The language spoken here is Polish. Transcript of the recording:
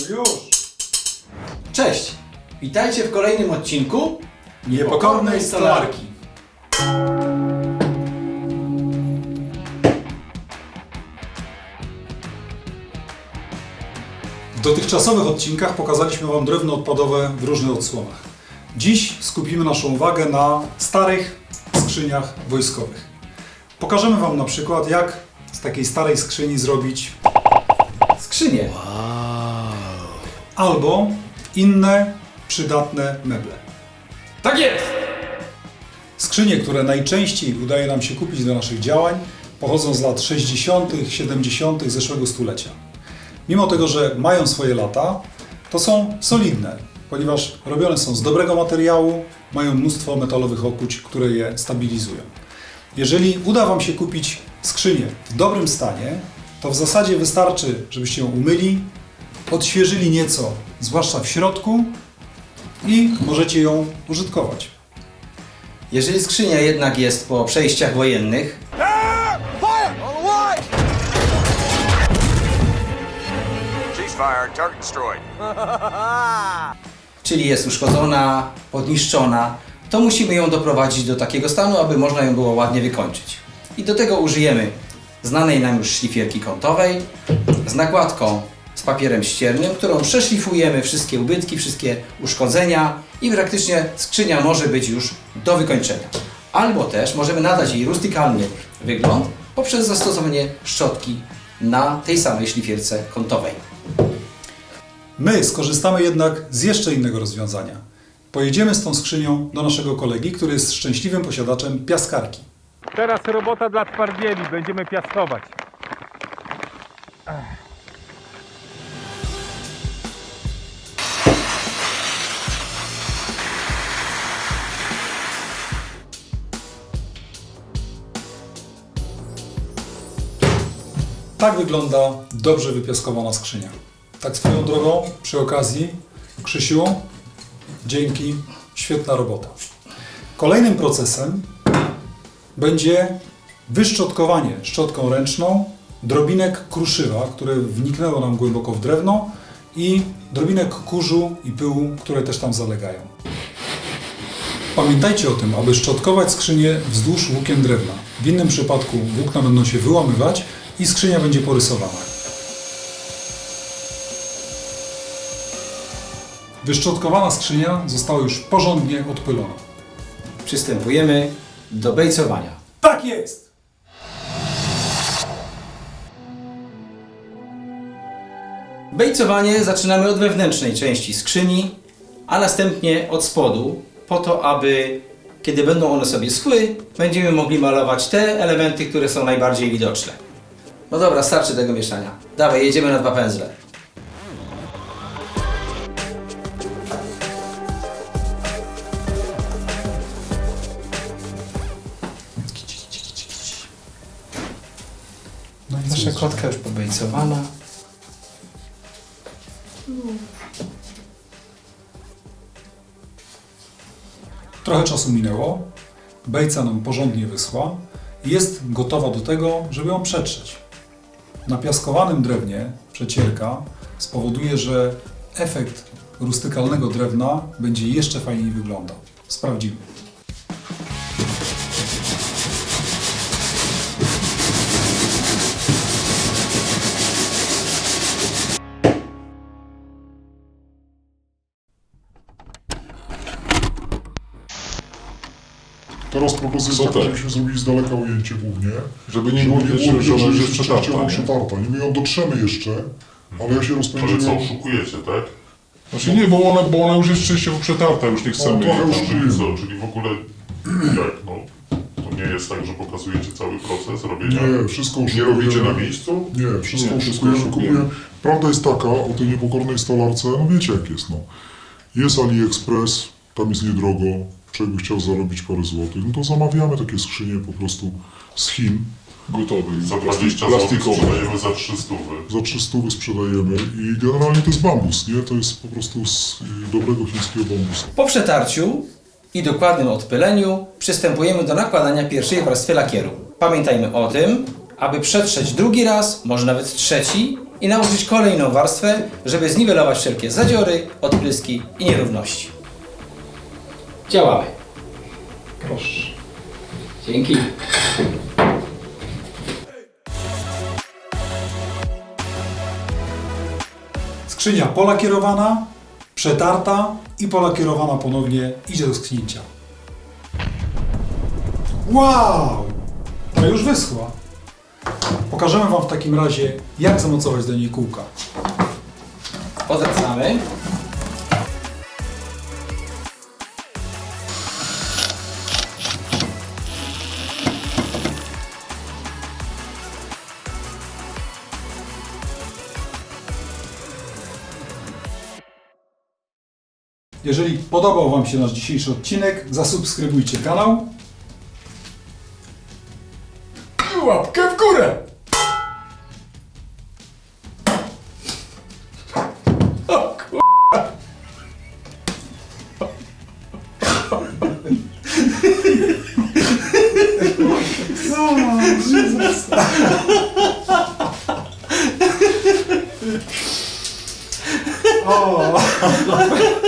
No już! Cześć! Witajcie w kolejnym odcinku Niepokornej stolarki. W dotychczasowych odcinkach pokazaliśmy Wam drewno odpadowe w różnych odsłonach. Dziś skupimy naszą uwagę na starych skrzyniach wojskowych. Pokażemy Wam na przykład, jak z takiej starej skrzyni zrobić Skrzynie. Albo inne przydatne meble. Tak jest! Skrzynie, które najczęściej udaje nam się kupić do naszych działań, pochodzą z lat 60., 70. zeszłego stulecia. Mimo tego, że mają swoje lata, to są solidne, ponieważ robione są z dobrego materiału, mają mnóstwo metalowych okuć, które je stabilizują. Jeżeli uda Wam się kupić skrzynię w dobrym stanie, to w zasadzie wystarczy, żebyście ją umyli, odświeżyli nieco, zwłaszcza w środku i możecie ją użytkować. Jeżeli skrzynia jednak jest po przejściach wojennych, czyli jest uszkodzona, podniszczona, to musimy ją doprowadzić do takiego stanu, aby można ją było ładnie wykończyć. I do tego użyjemy znanej nam już szlifierki kątowej z nakładką z papierem ściernym, którą przeszlifujemy wszystkie ubytki, wszystkie uszkodzenia i praktycznie skrzynia może być już do wykończenia. Albo też możemy nadać jej rustykalny wygląd poprzez zastosowanie szczotki na tej samej szlifierce kątowej. My skorzystamy jednak z jeszcze innego rozwiązania. Pojedziemy z tą skrzynią do naszego kolegi, który jest szczęśliwym posiadaczem piaskarki. Teraz robota dla twardzieli, będziemy piastować. Tak wygląda dobrze wypiaskowana skrzynia. Tak swoją drogą, przy okazji, Krzysiu, dzięki, świetna robota. Kolejnym procesem będzie wyszczotkowanie szczotką ręczną drobinek kruszywa, które wniknęło nam głęboko w drewno i drobinek kurzu i pyłu, które też tam zalegają. Pamiętajcie o tym, aby szczotkować skrzynię wzdłuż łukien drewna. W innym przypadku włókna będą się wyłamywać i skrzynia będzie porysowana. Wyszczotkowana skrzynia została już porządnie odpylona. Przystępujemy do bejcowania. Tak jest! Bejcowanie zaczynamy od wewnętrznej części skrzyni, a następnie od spodu, po to, aby kiedy będą one sobie schły, będziemy mogli malować te elementy, które są najbardziej widoczne. No dobra, starczy tego mieszania. Dawaj, jedziemy na dwa pędzle. No i Nasza kotka już pobejcowana. Trochę czasu minęło, bejca nam porządnie wyschła i jest gotowa do tego, żeby ją przetrzeć. Na piaskowanym drewnie przecierka spowoduje, że efekt rustykalnego drewna będzie jeszcze fajniej wyglądał. Sprawdzimy. Teraz propozycja, Co tak? żebyśmy zrobili z daleka ujęcie głównie. Żeby nie było widać, że ona już jest częściowo przetarta, nie? Nie, my ją dotrzemy jeszcze, ale ja się Ale rozpędziłem. co, oszukujecie, tak? Znaczy nie, bo ona, bo ona już jest częściowo przetarta, już nie chcemy. No, jej już czyli co, czyli w ogóle jak, no? To nie jest tak, że pokazujecie cały proces robienia? Nie, wszystko Nie oszukujemy. robicie na miejscu? Nie, wszystko Nie, wszystko oszukujemy. Prawda jest taka o tej niepokornej stolarce, no wiecie jak jest, no. Jest AliExpress, tam jest niedrogo, człowiek by chciał zarobić parę złotych, no to zamawiamy takie skrzynie po prostu z Chin. Gotowy. Za 20 zł sprzedajemy za 300. Za 300 sprzedajemy i generalnie to jest bambus, nie? To jest po prostu z y, dobrego chińskiego bambusu. Po przetarciu i dokładnym odpyleniu przystępujemy do nakładania pierwszej warstwy lakieru. Pamiętajmy o tym, aby przetrzeć drugi raz, może nawet trzeci i nałożyć kolejną warstwę, żeby zniwelować wszelkie zadziory, odpryski i nierówności. Działamy. Proszę. Dzięki. Skrzynia polakierowana, przetarta i polakierowana ponownie idzie do sknięcia. Wow! To już wyschła. Pokażemy Wam w takim razie, jak zamocować do niej kółka. Odwracamy. Jeżeli podobał Wam się nasz dzisiejszy odcinek, zasubskrybujcie kanał. Łapkę w górę! O,